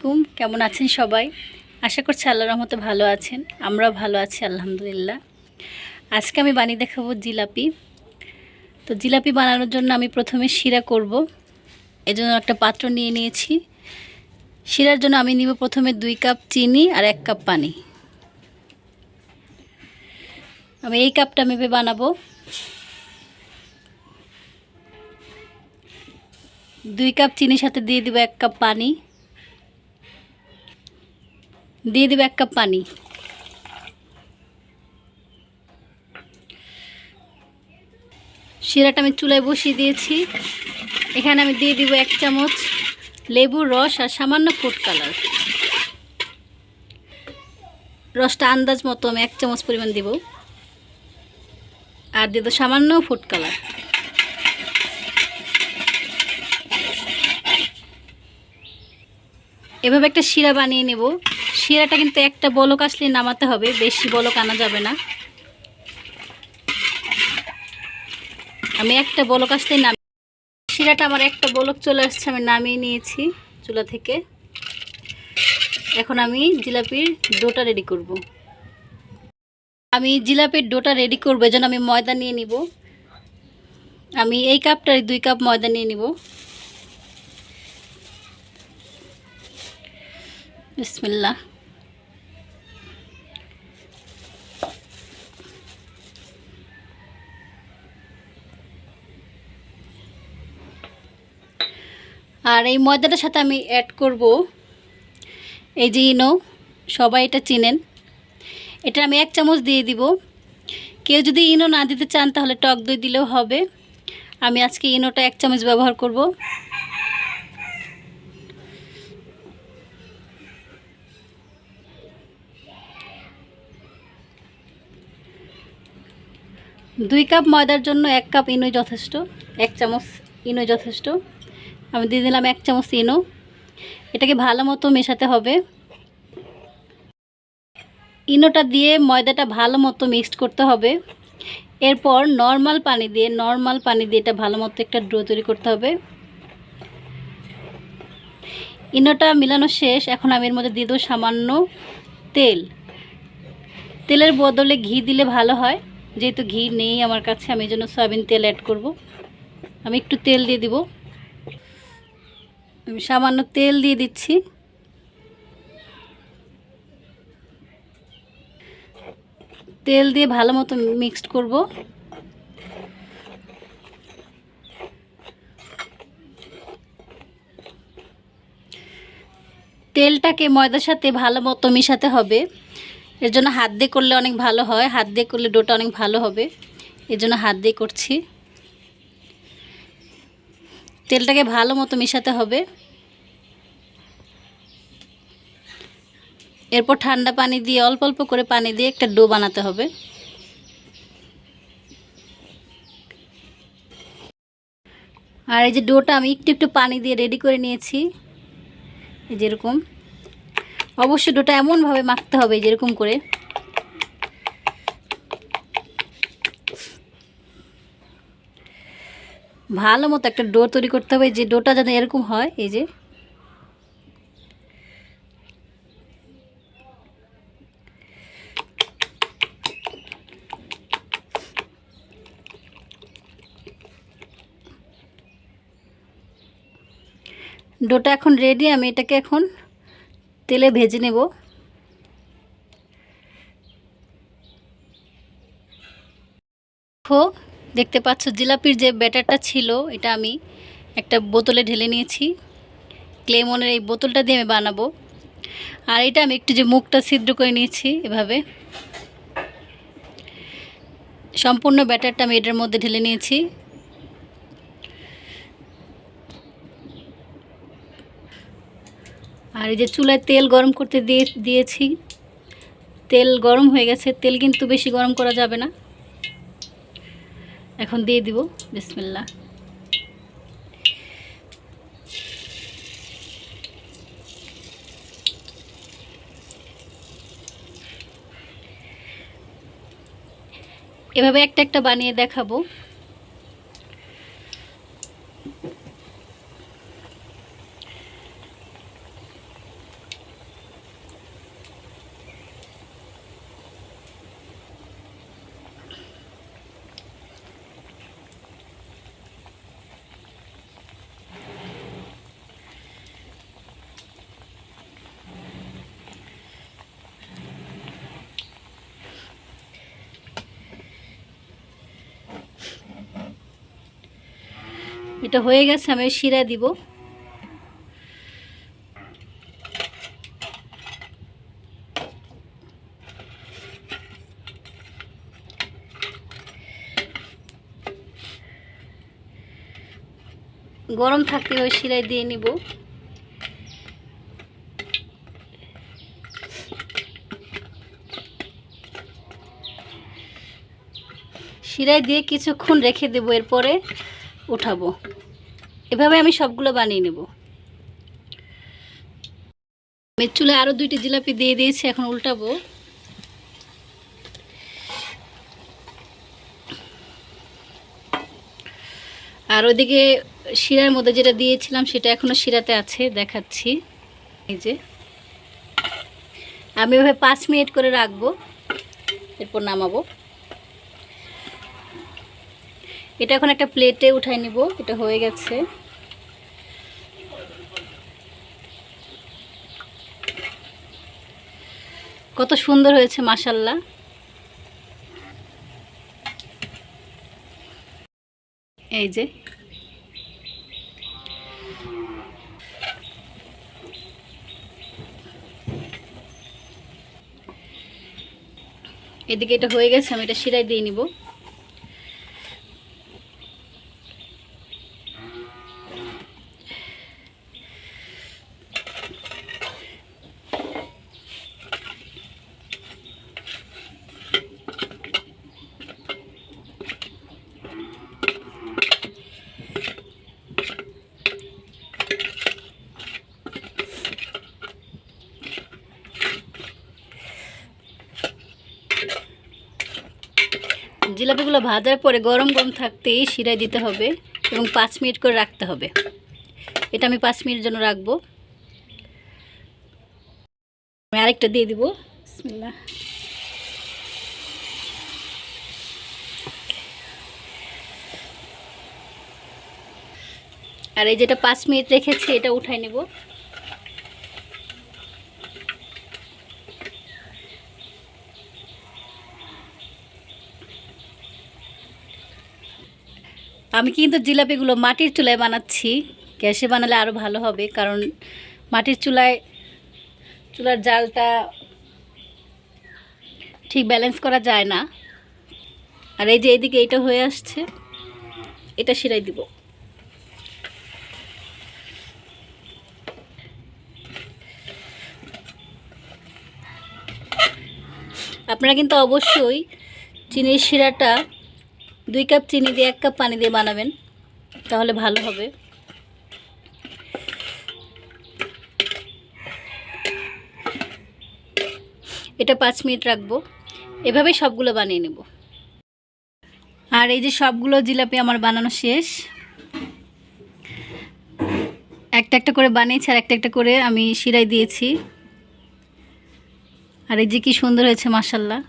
আলাইকুম। কেমন আছেন সবাই? আশা করছি আল্লাহ রহমতে ভালো আছেন। আমরাও ভালো আছি, আলহামদুলিল্লাহ। আজকে আমি বানিয়ে দেখাবো জিলাপি। তো জিলাপি বানানোর জন্য আমি প্রথমে শিরা করব। এজন্য একটা পাত্র নিয়ে নিয়েছি। শিরার জন্য আমি নিব প্রথমে দুই কাপ চিনি আর এক কাপ পানি। আমি এই কাপটা মেপে বানাবো। দুই কাপ চিনির সাথে দিয়ে দিব এক কাপ পানি। দিয়ে দিব এক কাপ পানি। শিরাটা আমি চুলায় বসিয়ে দিয়েছি। এখানে আমি দিয়ে দিব এক চামচ লেবুর রস আর সামান্য ফুড কালার রসটা আন্দাজ মতো আমি এক চামচ পরিমাণ দিব। আর দিয়ে দেবো সামান্য ফুড কালার এভাবে একটা শিরা বানিয়ে নেব। শিরাটা কিন্তু একটা বলক আসলে নামাতে হবে, বেশি বলক আনা যাবে না। আমি একটা বলক আসলে নাম শিরাটা আমার একটা বলক চলে আসছে, আমি নামিয়ে নিয়েছি চুলা থেকে। এখন আমি জিলাপির ডোটা রেডি করব। আমি জিলাপির ডোটা রেডি করব এজন্য আমি ময়দা নিয়ে নিব। আমি এই কাপটার দুই কাপ ময়দা নিয়ে নিব। বিসমিল্লা আর এই ময়দাটার সাথে আমি অ্যাড করব। এই যে ইনো সবাই এটা চিনেন। এটা আমি এক চামচ দিয়ে দিব। কেউ যদি ইনো না দিতে চান, তাহলে টক দই দিলেও হবে। আমি আজকে ইনোটা এক চামচ ব্যবহার করব। দুই কাপ ময়দার জন্য এক কাপ ইনোই যথেষ্ট। এক চামচ ইনো যথেষ্ট। আমি দিয়ে দিলাম এক চামচ ইনো এটাকে ভালো মতো মেশাতে হবে। ইনোটা দিয়ে ময়দাটা ভালো মতো মিক্সড করতে হবে। এরপর নর্মাল পানি দিয়ে, নর্মাল পানি দিয়ে এটা ভালো মতো একটা ড্রো তৈরি করতে হবে। ইনোটা মিলানো শেষ, এখন আমি এর মধ্যে দিয়ে দেবো সামান্য তেল। তেলের বদলে ঘি দিলে ভালো হয়। যেহেতু ঘি নেই আমার কাছে, আমি জন্য সয়াবিন তেল অ্যাড করব। আমি একটু তেল দিয়ে দিব। আমি সামান্য তেল দিয়ে দিচ্ছি। তেল দিয়ে ভালো মতো মিক্সড করব। তেলটাকে ময়দার সাথে ভালো মতো মিশাতে হবে। এর জন্য হাত দিয়ে করলে অনেক ভালো হয়। হাত দিয়ে করলে ডোটা অনেক ভালো হবে। এর জন্য হাত দিয়ে করছি। তেলটাকে ভালো মতো মিশাতে হবে। এরপর ঠান্ডা পানি দিয়ে, অল্প অল্প করে পানি দিয়ে একটা ডো বানাতে হবে। আর এই যে ডোটা আমি একটু একটু পানি দিয়ে রেডি করে নিয়েছি। যেরকম অবশ্যই ডোটা এমনভাবে মাখতে হবে যেরকম করে। ভালো মতো একটা ডো তৈরি করতে হবে যে ডোটা যাতে এরকম হয়, এই যে। ডোটা এখন রেডি আমি এটাকে এখন তেলে ভেজে নেব। দেখো দেখতে পাচ্ছ, জিলাপির যে ব্যাটারটা ছিল, এটা আমি একটা বোতলে ঢেলে নিয়েছি। ক্লেমনের এই বোতলটা দিয়ে আমি বানাবো। আর এটা আমি একটু যে মুখটা ছিদ্র করে নিয়েছি এভাবে। সম্পূর্ণ ব্যাটারটা আমি এটার মধ্যে ঢেলে নিয়েছি। আর এই যে চুলায় তেল গরম করতে দিয়ে, দিয়েছি। তেল গরম হয়ে গেছে, তেল কিন্তু বেশি গরম করা যাবে না। এখন দিয়ে দিব বিসমিল্লা এভাবে একটা একটা বানিয়ে দেখাবো। এটা হয়ে গেছে, আমি শিরা দিব। গরম থাকতে ওই শিরায় দিয়ে নিব। শিরায় দিয়ে কিছুক্ষণ রেখে দেবো এরপরে। উঠাবো। এভাবে আমি সবগুলো বানিয়ে নেব। আমি চুলে আরও দুইটি জিলাপি দিয়ে দিয়েছি, এখন উল্টাবো। আর ওদিকে শিরার মধ্যে যেটা দিয়েছিলাম, সেটা এখনও শিরাতে আছে, দেখাচ্ছি। এই যে। আমি ওভাবে পাঁচ মিনিট করে রাখব, এরপর নামাবো। এটা এখন একটা প্লেটে উঠাই নিব, এটা হয়ে গেছে। কত সুন্দর হয়েছে মাসাল্লাহ এই যে। এদিকে এটা হয়ে গেছে, আমি এটা সিরাই দিয়ে নিব। জিলাপিগুলো ভাজার পরে গরম গরম থাকতেই শিরায় দিতে হবে এবং পাঁচ মিনিট করে রাখতে হবে। এটা আমি পাঁচ মিনিট জন্য রাখব। আমি আরেকটা দিয়ে দিব। আর এই যেটা পাঁচ মিনিট রেখেছি, এটা উঠাই নেব। আমি কিন্তু জিলাপিগুলো মাটির চুলায় বানাচ্ছি। গ্যাসে বানালে আরও ভালো হবে, কারণ মাটির চুলায়, চুলার জালটা ঠিক ব্যালেন্স করা যায় না। আর এই যে এইদিকে এটা হয়ে আসছে, এটা সেরাই দিব। আপনারা কিন্তু অবশ্যই চিনির শিরাটা দুই কাপ চিনি দিয়ে এক কাপ পানি দিয়ে বানাবেন, তাহলে ভালো হবে। এটা পাঁচ মিনিট রাখব। এভাবেই সবগুলো বানিয়ে নেব। আর এই যে সবগুলো জিলাপি আমার বানানো শেষ। একটা একটা করে বানিয়েছি আর একটা একটা করে আমি শিরাই দিয়েছি। আর এই যে কি সুন্দর হয়েছে মাসাল্লাহ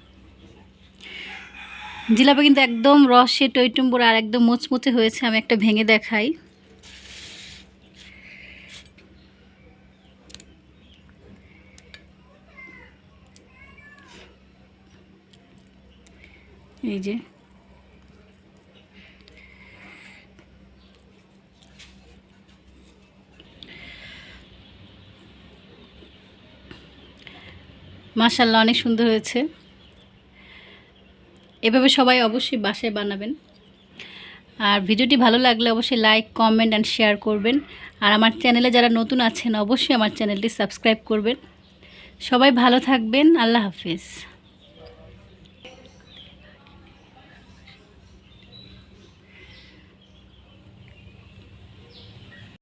জিলাপি কিন্তু একদম রসে টইটুম্বুর আর একদম মুচমুচে হয়েছে, আমি একটা ভেঙে দেখাই। এই যে। মাশাল্লাহ অনেক সুন্দর হয়েছে। এভাবে সবাই অবশ্যই বাসায় বানাবেন। আর ভিডিওটি ভালো লাগলে অবশ্যই লাইক কমেন্ট অ্যান্ড শেয়ার করবেন। আর আমার চ্যানেলে যারা নতুন আছেন, অবশ্যই আমার চ্যানেলটি সাবস্ক্রাইব করবেন। সবাই ভালো থাকবেন। আল্লাহ হাফিজ।